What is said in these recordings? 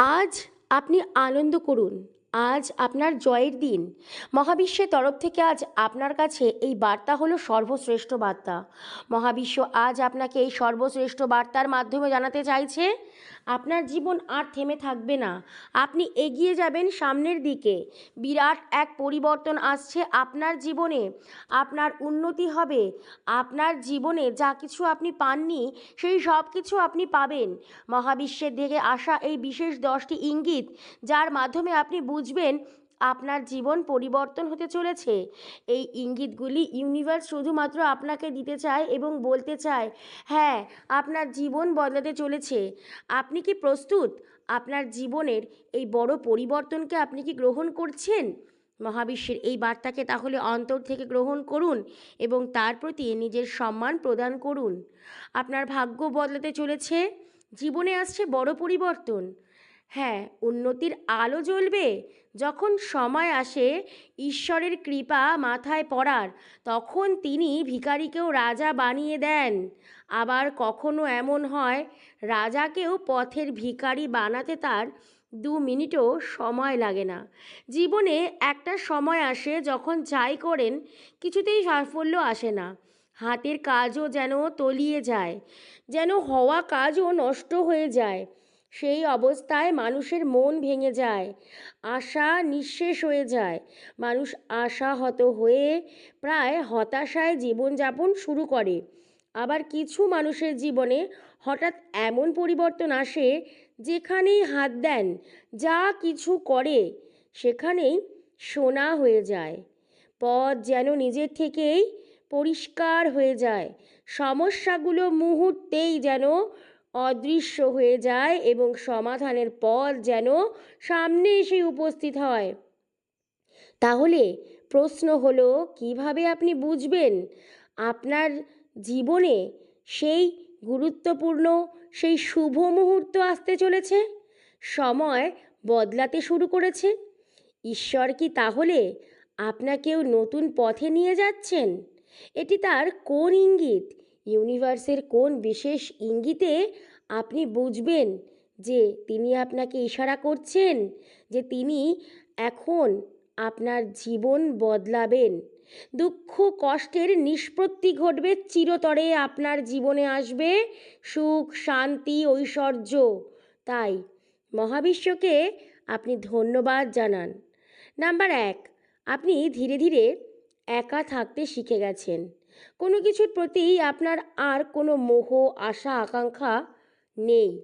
আজ আপনি আনন্দ করুন। আজ আপনার জয়ের দিন। মহাবিশ্বের তরফ থেকে আজ আপনার কাছে এই বার্তা হলো সর্বশ্রেষ্ঠ বার্তা। মহাবিশ্ব আজ আপনাকে এই সর্বশ্রেষ্ঠ বার্তার মাধ্যমে জানাতে চাইছে আপনার জীবন আর থেমে থাকবে না। আপনি এগিয়ে যাবেন সামনের দিকে। বিরাট এক পরিবর্তন আসছে আপনার জীবনে। আপনার উন্নতি হবে। আপনার জীবনে যা কিছু আপনি পাননি, সেই সব কিছু আপনি পাবেন। মহাবিশ্বের দিকে আসা এই বিশেষ দশটি ইঙ্গিত, যার মাধ্যমে আপনি বুঝবেন আপনার জীবন পরিবর্তন হতে চলেছে। এই ইঙ্গিতগুলি ইউনিভার্স শুধুমাত্র আপনাকে দিতে চায় এবং বলতে চায় হ্যাঁ আপনার জীবন বদলাতে চলেছে। আপনি কি প্রস্তুত? আপনার জীবনের এই বড় পরিবর্তনকে আপনি কি গ্রহণ করছেন? মহাবিশ্বের এই বার্তাকে তাহলে অন্তর থেকে গ্রহণ করুন এবং তার প্রতি নিজের সম্মান প্রদান করুন। আপনার ভাগ্য বদলাতে চলেছে। জীবনে আসছে বড় পরিবর্তন। হ্যাঁ উন্নতির আলো জ্বলবে। যখন সময় আসে ঈশ্বরের কৃপা মাথায় পড়ার, তখন তিনি ভিখারিকেও রাজা বানিয়ে দেন। আবার কখনো এমন হয়, রাজাকেও পথের ভিখারি বানাতে তার দু মিনিটও সময় লাগে না। জীবনে একটা সময় আসে যখন যাই করেন, কিছুতেই সাফল্য আসে না। হাতের কাজও যেন তলিয়ে যায়, যেন হওয়া কাজও নষ্ট হয়ে যায়। সেই অবস্থায় মানুষের মন ভেঙে যায়, আশা নিঃশেষ হয়ে যায়। মানুষ আশাহত হয়ে প্রায় হতাশায় জীবনযাপন শুরু করে। আবার কিছু মানুষের জীবনে হঠাৎ এমন পরিবর্তন আসে যেখানেই হাত দেন, যা কিছু করে সেখানেই সোনা হয়ে যায়। পথ যেন নিজের থেকেই পরিষ্কার হয়ে যায়। সমস্যাগুলো মুহূর্তেই যেন অদৃশ্য হয়ে যায় এবং সমাধানের পথ যেন সামনে এসে উপস্থিত হয়। তাহলে প্রশ্ন হলো, কীভাবে আপনি বুঝবেন আপনার জীবনে সেই গুরুত্বপূর্ণ, সেই শুভ মুহূর্ত আসতে চলেছে? সময় বদলাতে শুরু করেছে? ঈশ্বর কি তাহলে আপনাকেও নতুন পথে নিয়ে যাচ্ছেন? এটি তার কোন ইঙ্গিত? ইউনিভার্সের কোন বিশেষ ইঙ্গিতে আপনি বুঝবেন যে তিনি আপনাকে ইশারা করছেন, যে তিনি এখন আপনার জীবন বদলাবেন। দুঃখ, কষ্টের নিষ্পত্তি ঘটবে, চিরতরে আপনার জীবনে আসবে সুখ, শান্তি, ঐশ্বর্য। তাই মহাবিশ্বকে আপনি ধন্যবাদ জানান। নাম্বার এক, আপনি ধীরে ধীরে একা থাকতে শিখে গেছেন। কোনো কিছুর প্রতি আপনার আর কোনো মোহ, আশা, আকাঙ্ক্ষা নেই।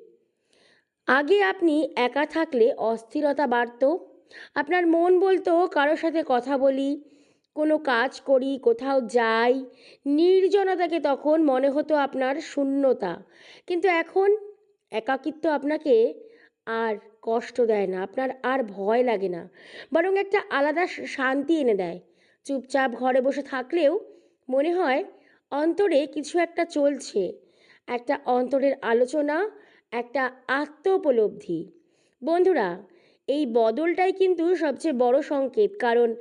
আগে আপনি একা থাকলে অস্থিরতা বাড়ত। আপনার মন বলতো, কারোর সাথে কথা বলি, কোনো কাজ করি, কোথাও যাই। নির্জনতাকে তখন মনে হতো আপনার শূন্যতা। কিন্তু এখন একাকিত্ব আপনাকে আর কষ্ট দেয় না, আপনার আর ভয় লাগে না, বরং একটা আলাদা শান্তি এনে দেয়। চুপচাপ ঘরে বসে থাকলেও মনে হয় অন্তরে কিছু একটা চলছে। একটা অন্তরের আলোচনা, একটা আত্ম উপলব্ধি বন্ধুরা, এই বদলটাই কিন্তু সবচেয়ে বড় সংকেত, কারণ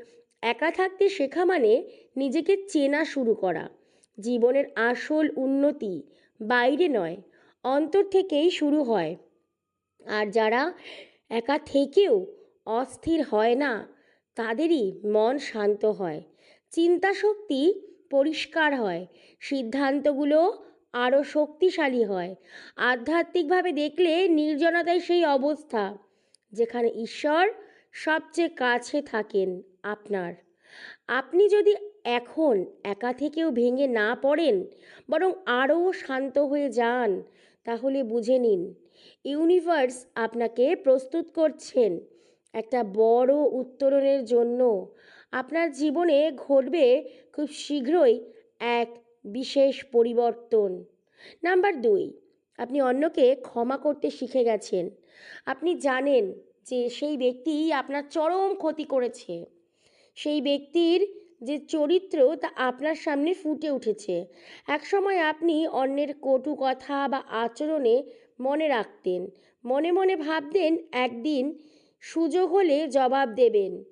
একা থাকতে শেখা মানে নিজেকে চেনা শুরু করা। জীবনের আসল উন্নতি বাইরে নয়, অন্তর থেকেই শুরু হয়। আর যারা একা থেকেও অস্থির হয় না, তাদেরই মন শান্ত হয় চিন্তা শক্তি পরিষ্কার হয়, সিদ্ধান্তগুলো আরও শক্তিশালী হয়। আধ্যাত্মিকভাবে দেখলে নির্জনতায় সেই অবস্থা, যেখানে ঈশ্বর সবচেয়ে কাছে থাকেন আপনার। আপনি যদি এখন একা থেকেও ভেঙে না পড়েন, বরং আরও শান্ত হয়ে যান, তাহলে বুঝে নিন, ইউনিভার্স আপনাকে প্রস্তুত করছেন একটা বড় উত্তরণের জন্য। আপনার জীবনে ঘটবে খুব শীঘ্রই এক বিশেষ পরিবর্তন। নাম্বার দুই, আপনি অন্যকে ক্ষমা করতে শিখে গেছেন। আপনি জানেন যে সেই ব্যক্তি আপনার চরম ক্ষতি করেছে। সেই ব্যক্তির যে চরিত্র তা আপনার সামনে ফুটে উঠেছে। একসময় আপনি অন্যের কটু কথা বা আচরণে মনে রাখতেন। মনে মনে ভাবতেন একদিন সুযোগ হলে জবাব দেবেন।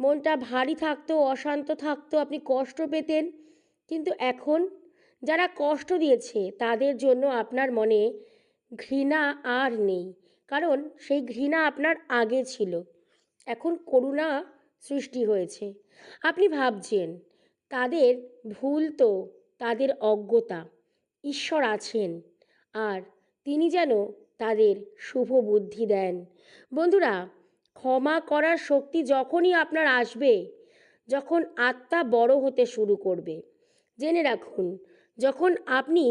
মনটা ভারী থাকতো, অশান্ত থাকতো, আপনি কষ্ট পেতেন। কিন্তু এখন যারা কষ্ট দিয়েছে, তাদের জন্য আপনার মনে ঘৃণা আর নেই। কারণ সেই ঘৃণা আপনার আগে ছিল। এখন করুণা সৃষ্টি হয়েছে। আপনি ভাবছেন, তাদের ভুল তো, তাদের অজ্ঞতা। ঈশ্বর আছেন আর তিনি যেন তাদের শুভ বুদ্ধি দেন। বন্ধুরা, ক্ষমা করার শক্তি যখনই আপনার আসবে, যখন আত্মা বড় হতে শুরু করবে। জেনে রাখুন, যখন আপনি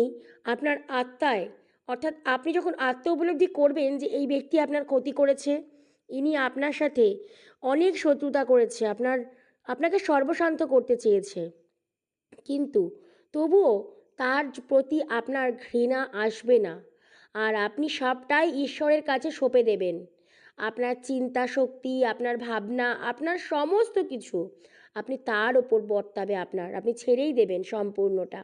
আপনার আত্মায়, অর্থাৎ আপনি যখন আত্ম উপলব্ধি করবেন যে এই ব্যক্তি আপনার ক্ষতি করেছে, ইনি আপনার সাথে অনেক শত্রুতা করেছে, আপনার, আপনাকে সর্বশান্ত করতে চেয়েছে। কিন্তু তবুও তার প্রতি আপনার ঘৃণা আসবে না, আর আপনি সবটাই ঈশ্বরের কাছে সঁপে দেবেন। আপনার চিন্তা শক্তি, আপনার ভাবনা, আপনার সমস্ত কিছু আপনি তার ওপর বর্তাবে আপনার, আপনি ছেড়েই দেবেন সম্পূর্ণটা।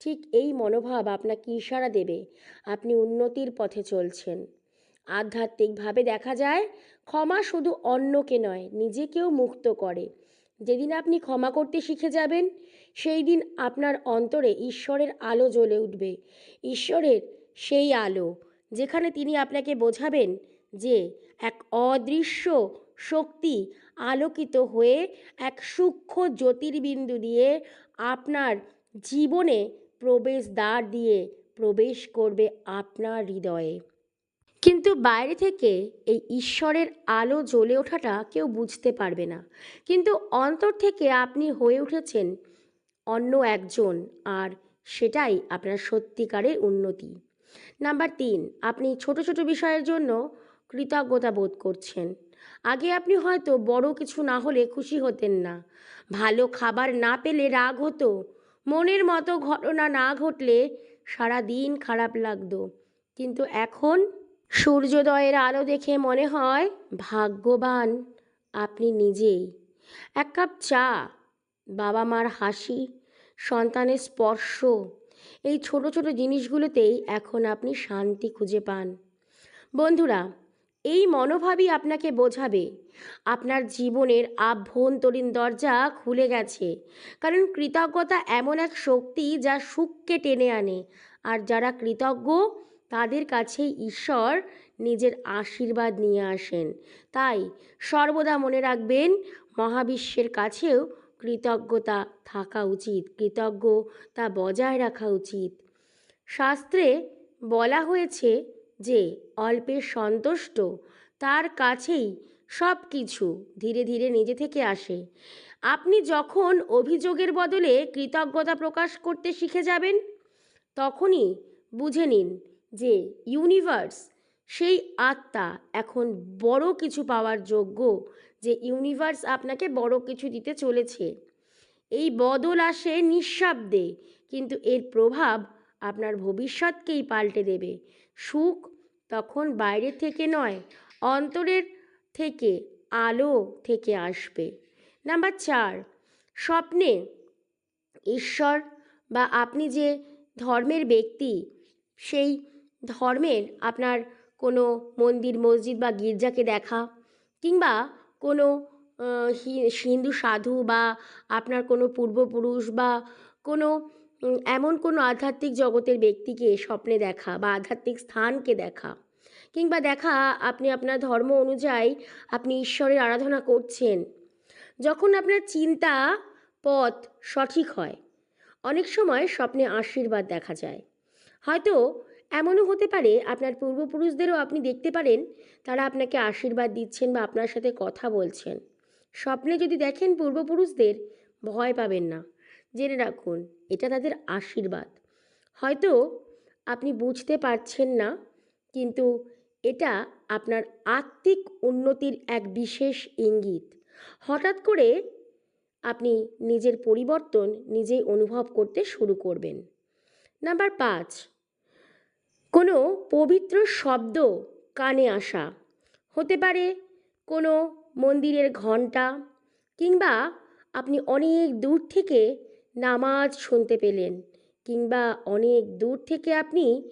ঠিক এই মনোভাব আপনাকে ইশারা দেবে? আপনি উন্নতির পথে চলছেন। আধ্যাত্মিকভাবে দেখা যায়, ক্ষমা শুধু অন্যকে নয়, নিজেকেও মুক্ত করে। যেদিন আপনি ক্ষমা করতে শিখে যাবেন, সেই দিন আপনার অন্তরে ঈশ্বরের আলো জ্বলে উঠবে। ঈশ্বরের সেই আলো, যেখানে তিনি আপনাকে বোঝাবেন যে এক অদৃশ্য শক্তি আলোকিত হয়ে এক সূক্ষ্ম জ্যোতির্বিন্দু দিয়ে আপনার জীবনে প্রবেশ দ্বার দিয়ে প্রবেশ করবে আপনার হৃদয়ে। কিন্তু বাইরে থেকে এই ঈশ্বরের আলো জ্বলে ওঠাটা কেউ বুঝতে পারবে না। কিন্তু অন্তর থেকে আপনি হয়ে উঠেছেন অন্য একজন, আর সেটাই আপনার সত্যিকারের উন্নতি। নাম্বার তিন, আপনি ছোট ছোট বিষয়ের জন্য কৃতজ্ঞতা বোধ করছেন। আগে আপনি হয়তো বড় কিছু না হলে খুশি হতেন না। ভালো খাবার না পেলে রাগ হতো। মনের মতো ঘটনা না ঘটলে সারা দিন খারাপ লাগতো। কিন্তু এখন সূর্যোদয়ের আলো দেখে মনে হয়, ভাগ্যবান আপনি নিজেই। এক কাপ চা বাবা মার হাসি, সন্তানের স্পর্শ, এই ছোট ছোট জিনিসগুলোতেই এখন আপনি শান্তি খুঁজে পান। বন্ধুরা এই মনোভাবই আপনাকে বোঝাবে। আপনার জীবনের আভ্যন্তরীণ দরজা খুলে গেছে। কারণ কৃতজ্ঞতা এমন এক শক্তি যা সুখকে টেনে আনে। আর যারা কৃতজ্ঞ, তাদের কাছে ঈশ্বর নিজের আশীর্বাদ নিয়ে আসেন। তাই সর্বদা মনে রাখবেন, মহাবিশ্বের কাছেও কৃতজ্ঞতা থাকা উচিত। কৃতজ্ঞতা বজায় রাখা উচিত। শাস্ত্রে বলা হয়েছে যে অল্পে সন্তুষ্ট, তার কাছেই সব কিছু ধীরে ধীরে নিজে থেকে আসে। আপনি যখন অভিযোগের বদলে কৃতজ্ঞতা প্রকাশ করতে শিখে যাবেন, তখনই বুঝে নিন যে ইউনিভার্স সেই আত্মা এখন বড় কিছু পাওয়ার যোগ্য যে ইউনিভার্স আপনাকে বড় কিছু দিতে চলেছে। এই বদল আসে নিঃশব্দে, কিন্তু এর প্রভাব আপনার ভবিষ্যৎকেই পাল্টে দেবে। সুখ তখন বাইরে থেকে নয়, অন্তরের থেকে, আলো থেকে আসবে। নাম্বার চার, স্বপ্নে ঈশ্বর বা আপনি যে ধর্মের ব্যক্তি, সেই ধর্মের আপনার কোনো মন্দির, মসজিদ বা গির্জাকে দেখা কিংবা কোনো হিন্দু, সাধু বা আপনার কোনো পূর্বপুরুষ বা কোনো এমন কোনো আধ্যাত্মিক জগতের ব্যক্তিকে স্বপ্নে দেখা বা আধ্যাত্মিক স্থানকে দেখা কিংবা দেখা আপনি আপনার ধর্ম অনুযায়ী আপনি ঈশ্বরের আরাধনা করছেন, যখন আপনার চিন্তা পথ সঠিক হয়, অনেক সময় স্বপ্নে আশীর্বাদ দেখা যায়। হয়তো এমনও হতে পারে আপনার পূর্বপুরুষদেরও আপনি দেখতে পারেন, তারা আপনাকে আশীর্বাদ দিচ্ছেন বা আপনার সাথে কথা বলছেন। স্বপ্নে যদি দেখেন পূর্বপুরুষদের, ভয় পাবেন না। জেনে রাখুন, এটা তাদের আশীর্বাদ। হয়তো আপনি বুঝতে পারছেন না, কিন্তু এটা আপনার আত্মিক উন্নতির এক বিশেষ ইঙ্গিত। হঠাৎ করে আপনি নিজের পরিবর্তন নিজেই অনুভব করতে শুরু করবেন। নাম্বার পাঁচ, কোনো পবিত্র শব্দ কানে আসা। হতে পারে কোনো মন্দিরের ঘণ্টা, কিংবা আপনি অনেক দূর থেকে নামাজ শুনতে পেলেন কিংবা অনেক দূর থেকে আপনি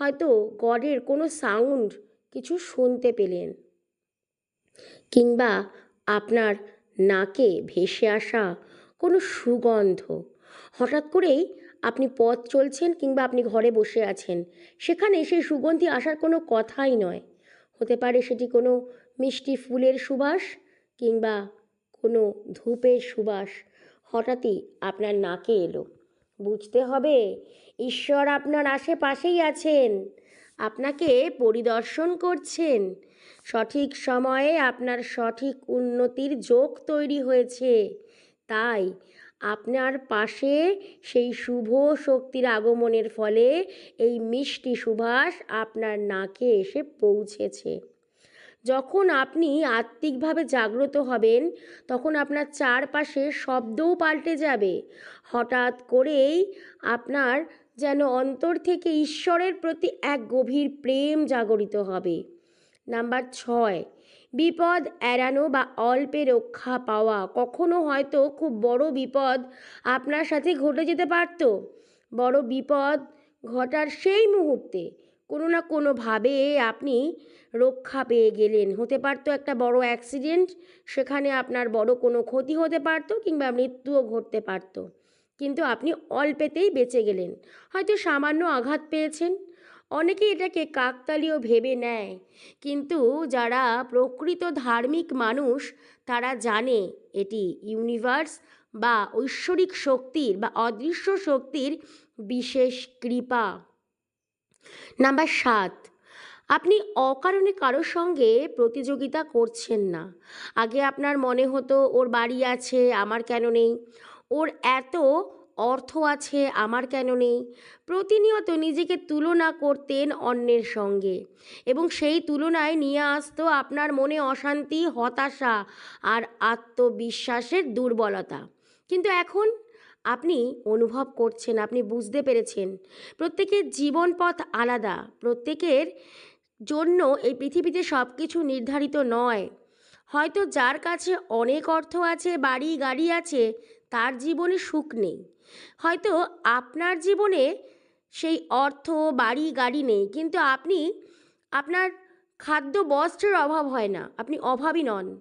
হয়তো গডের কোনো সাউন্ড কিছু শুনতে পেলেন কিংবা আপনার নাকে ভেসে আসা কোনো সুগন্ধ। হঠাৎ করেই আপনি পথ চলছেন কিংবা আপনি ঘরে বসে আছেন, সেখানে সেই সুগন্ধি আসার কোনো কথাই নয়। হতে পারে সেটি কোনো মিষ্টি ফুলের সুবাস কিংবা কোনো ধূপের সুবাস। হঠাৎই আপনার নাকে এলো। বুঝতে হবে, ঈশ্বর আপনার আশেপাশেই আছেন। আপনাকে পরিদর্শন করছেন। সঠিক সময়ে আপনার সঠিক উন্নতির যোগ তৈরি হয়েছে। তাই আপনার পাশে সেই শুভ শক্তির আগমনের ফলে এই মিষ্টি সুবাস আপনার নাকে এসে পৌঁছেছে। যখন আপনি আত্মিকভাবে জাগ্রত হবেন, তখন আপনার চারপাশে শব্দও পাল্টে যাবে। হঠাৎ করেই আপনার যেন অন্তর থেকে ঈশ্বরের প্রতি এক গভীর প্রেম জাগরিত হবে। নাম্বার ছয়, বিপদ এড়ানো বা অল্পে রক্ষা পাওয়া। কখনো হয়তো খুব বড় বিপদ আপনার সাথে ঘটে যেতে পারত। বড় বিপদ ঘটার সেই মুহূর্তে কোনো না কোনোভাবে আপনি রক্ষা পেয়ে গেলেন। হতে পারতো একটা বড় অ্যাক্সিডেন্ট সেখানে আপনার বড় কোনো ক্ষতি হতে পারতো কিংবা মৃত্যুও ঘটতে পারতো। কিন্তু আপনি অল্পেতেই বেঁচে গেলেন। হয়তো সামান্য আঘাত পেয়েছেন। অনেকে এটাকে কাকতালীয় ভেবে নেয়। কিন্তু যারা প্রকৃত ধার্মিক মানুষ, তারা জানে এটি ইউনিভার্স বা ঐশ্বরিক শক্তির বা অদৃশ্য শক্তির বিশেষ কৃপা। নাম্বার সাত, আপনি অকারণে কারোর সঙ্গে প্রতিযোগিতা করছেন না। আগে আপনার মনে হতো, ওর বাড়ি আছে, আমার কেন নেই? ওর এত অর্থ আছে, আমার কেন নেই? প্রতিনিয়ত নিজেকে তুলনা করতেন অন্যের সঙ্গে এবং সেই তুলনায় নিয়ে আসতো আপনার মনে অশান্তি, হতাশা আর আত্মবিশ্বাসের দুর্বলতা। কিন্তু এখন আপনি অনুভব করছেন, আপনি বুঝতে পেরেছেন। প্রত্যেকের জীবন পথ আলাদা, প্রত্যেকের জন্য এই পৃথিবীতে সব কিছু নির্ধারিত নয়। হয়তো যার কাছে অনেক অর্থ আছে, বাড়ি, গাড়ি আছে, তার জীবনে সুখ নেই। হয়তো আপনার জীবনে সেই অর্থ, বাড়ি, গাড়ি নেই, কিন্তু আপনি, আপনার খাদ্য বস্ত্রের অভাব হয় না, আপনি অভাবী নন।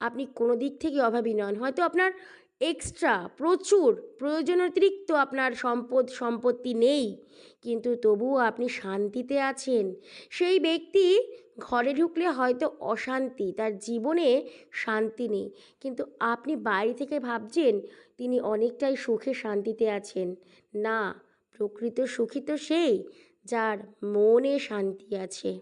আপনি কোনো দিক থেকে অভাবী নন। হয়তো আপনার এক্সট্রা প্রচুর প্রয়োজন অতিরিক্ত আপনার সম্পদ, সম্পত্তি নেই। কিন্তু তবুও আপনি শান্তিতে আছেন। সেই ব্যক্তি ঘরে ঢুকলে হয়তো অশান্তি, তার জীবনে শান্তি নেই। কিন্তু আপনি বাইরে থেকে ভাবছেন, তিনি অনেকটাই সুখে শান্তিতে আছেন। না, প্রকৃত সুখী তো সেই, যার মনে শান্তি আছে।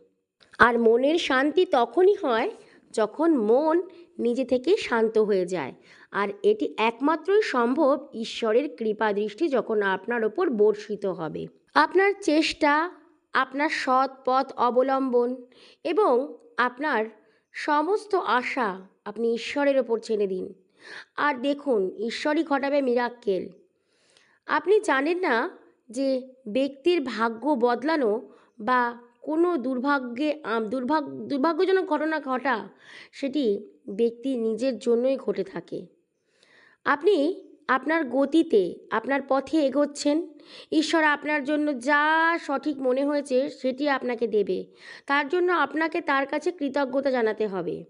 আর মনের শান্তি তখনই হয় যখন মন নিজে থেকেই শান্ত হয়ে যায়। আর এটি একমাত্রই সম্ভব ঈশ্বরের কৃপা দৃষ্টি যখন আপনার ওপর বর্ষিত হবে। আপনার চেষ্টা, আপনার সৎ পথ অবলম্বন এবং আপনার সমস্ত আশা আপনি ঈশ্বরের ওপর ছেড়ে দিন। আর দেখুন, ঈশ্বরই ঘটাবে মিরাক্কেল আপনি জানেন না যে ব্যক্তির ভাগ্য বদলানো বা কোনো দুর্ভাগ্যে দুর্ভাগ্য দুর্ভাগ্যজনক ঘটনা ঘটা, সেটি ব্যক্তি নিজের জন্যই ঘটে থাকে। আপনি আপনার গতিতে, আপনার পথে এগোচ্ছেন। ঈশ্বর আপনার জন্য যা সঠিক মনে হয়েছে সেটি আপনাকে দেবে। তার জন্য আপনাকে তার কাছে কৃতজ্ঞতা জানাতে হবে।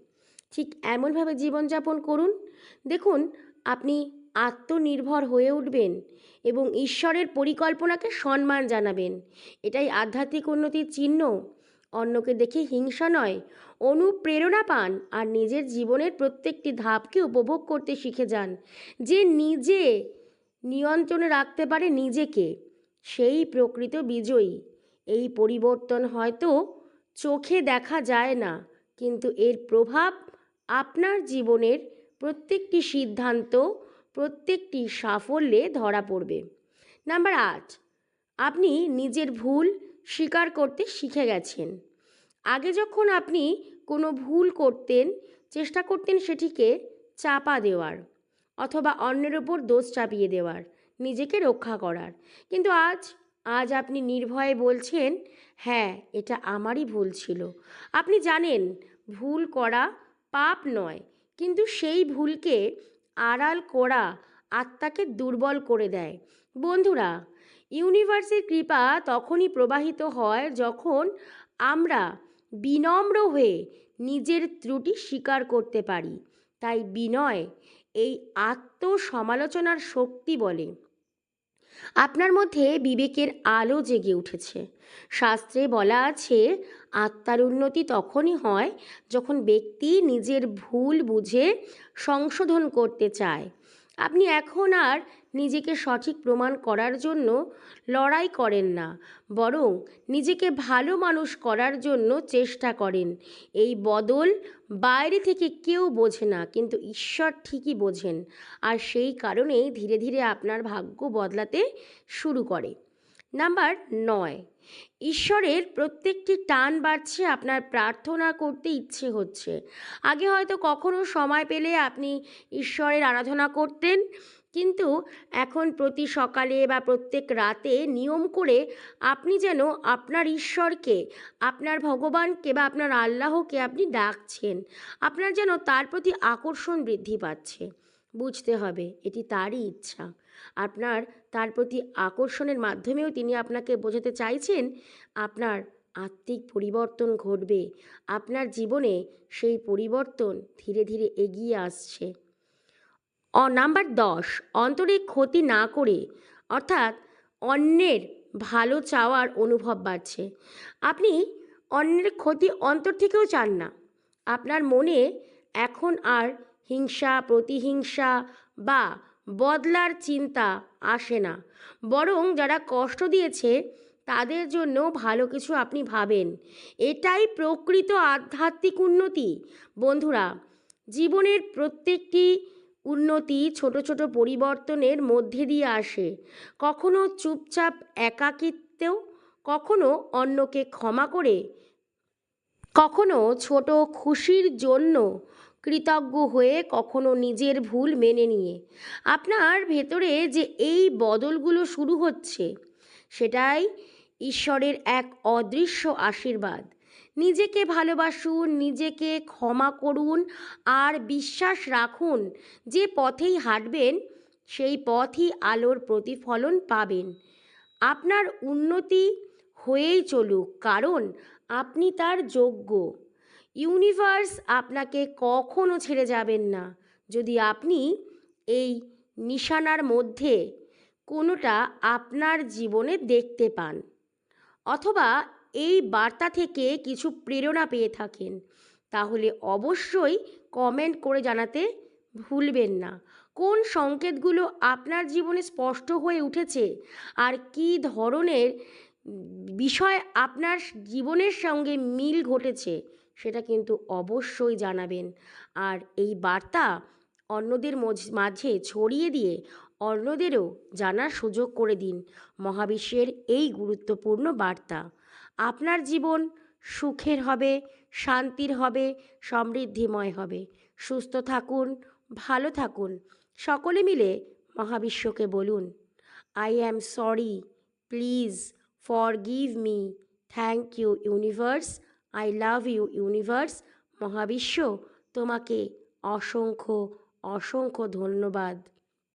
ঠিক এমনভাবে জীবনযাপন করুন। দেখুন, আপনি আত্মনির্ভর হয়ে উঠবেন এবং ঈশ্বরের পরিকল্পনাকে সম্মান জানাবেন। এটাই আধ্যাত্মিক উন্নতির চিহ্ন। অন্যকে দেখে হিংসা নয় অনুপ্রেরণা পান আর নিজের জীবনের প্রত্যেকটি ধাপকে উপভোগ করতে শিখে যান। যে নিজে নিয়ন্ত্রণে রাখতে পারে নিজেকে, সেই প্রকৃত বিজয়ী। এই পরিবর্তন হয়তো চোখে দেখা যায় না, কিন্তু এর প্রভাব আপনার জীবনের প্রত্যেকটি সিদ্ধান্ত, প্রত্যেকটি সাফল্যে ধরা পড়বে। নাম্বার আট, আপনি নিজের ভুল স্বীকার করতে শিখে গেছেন। আগে যখন আপনি কোনো ভুল করতেন, চেষ্টা করতেন সেটিকে চাপা দেওয়ার অথবা অন্যের ওপর দোষ চাপিয়ে দেওয়ার, নিজেকে রক্ষা করার। কিন্তু আজ আজ আপনি নির্ভয়ে বলছেন হ্যাঁ এটা আমারই ভুল ছিল। আপনি জানেন, ভুল করা পাপ নয়, কিন্তু সেই ভুলকে আড়াল করা আত্মাকে দুর্বল করে দেয়। বন্ধুরা, ইউনিভার্সের কৃপা তখনই প্রবাহিত হয় যখন আমরা বিনম্র হয়ে নিজের ত্রুটি স্বীকার করতে পারি। তাই বিনয় এই আত্মসমালোচনার শক্তি বলে। আপনার মধ্যে বিবেকের আলো জেগে উঠেছে। শাস্ত্রে বলা আছে, আত্মার উন্নতি তখনই হয় যখন ব্যক্তি নিজের ভুল বুঝে সংশোধন করতে চায়। আপনি এখন আর নিজেকে সঠিক প্রমাণ করার জন্য লড়াই করেন না, বরং নিজেকে ভালো মানুষ করার জন্য চেষ্টা করেন। এই বদল বাইরে থেকে কেউ বোঝে না, কিন্তু ঈশ্বর ঠিকই বোঝেন, আর সেই কারণেই ধীরে ধীরে আপনার ভাগ্য বদলাতে শুরু করে। নাম্বার নয়, ঈশ্বরের প্রত্যেকটি টান বাড়ছে, আপনার প্রার্থনা করতে ইচ্ছে হচ্ছে। আগে হয়তো কখনো সময় পেলে আপনি ঈশ্বরের আরাধনা করতেন কিন্তু এখন প্রতি সকালে বা প্রত্যেক রাতে নিয়ম করে আপনি যেন আপনার ঈশ্বরকে, আপনার ভগবানকে বা আপনার আল্লাহকে আপনি ডাকছেন। আপনার যেন তার প্রতি আকর্ষণ বৃদ্ধি পাচ্ছে। বুঝতে হবে, এটি তারই ইচ্ছা। আপনার তার প্রতি আকর্ষণের মাধ্যমেও তিনি আপনাকে বোঝাতে চাইছেন, আপনার আত্মিক পরিবর্তন ঘটবে। আপনার জীবনে সেই পরিবর্তন ধীরে ধীরে এগিয়ে আসছে। অ, নাম্বার দশ, অন্তরে ক্ষতি না করে, অর্থাৎ অন্যের ভালো চাওয়ার অনুভব বাড়ছে। আপনি অন্যের ক্ষতি অন্তর থেকেও চান না। আপনার মনে এখন আর হিংসা, প্রতিহিংসা বা বদলার চিন্তা আসে না। বরং যারা কষ্ট দিয়েছে, তাদের জন্য ভালো কিছু আপনি ভাবেন। এটাই প্রকৃত আধ্যাত্মিক উন্নতি। বন্ধুরা, জীবনের প্রত্যেকটি উন্নতি ছোট ছোট পরিবর্তনের মধ্যে দিয়ে আসে। কখনো চুপচাপ একাকিত্বেও, কখনো অন্যকে ক্ষমা করে, কখনো ছোট খুশির জন্য কৃতজ্ঞ হয়ে কখনো নিজের ভুল মেনে নিয়ে। আপনার ভেতরে যে এই বদলগুলো শুরু হচ্ছে, সেটাই ঈশ্বরের এক অদৃশ্য আশীর্বাদ। নিজেকে ভালোবাসুন, নিজেকে ক্ষমা করুন আর বিশ্বাস রাখুন যে পথেই হাঁটবেন, সেই পথই আলোর প্রতিফলন পাবেন। আপনার উন্নতি হয়েই চলুক, কারণ আপনি তার যোগ্য। ইউনিভার্স আপনাকে কখনো ছেড়ে যাবেন না। যদি আপনি এই নিশানার মধ্যে কোনোটা আপনার জীবনে দেখতে পান, অথবা এই বার্তা থেকে কিছু প্রেরণা পেয়ে থাকেন। তাহলে অবশ্যই কমেন্ট করে জানাতে ভুলবেন না। কোন সংকেতগুলো আপনার জীবনে স্পষ্ট হয়ে উঠেছে? আর কী ধরনের বিষয় আপনার জীবনের সঙ্গে মিল ঘটেছে? সেটা কিন্তু অবশ্যই জানাবেন। আর এই বার্তা অন্যদের মাঝে ছড়িয়ে দিয়ে অন্যদেরও জানার সুযোগ করে দিন। মহাবিশ্বের এই গুরুত্বপূর্ণ বার্তা। আপনার জীবন সুখের হবে, শান্তির হবে, সমৃদ্ধিময় হবে। সুস্থ থাকুন, ভালো থাকুন। সকলে মিলে মহাবিশ্বকে বলুন I am sorry please forgive me thank you universe I love you universe মহাবিশ্ব, তোমাকে অসংখ্য অসংখ্য ধন্যবাদ।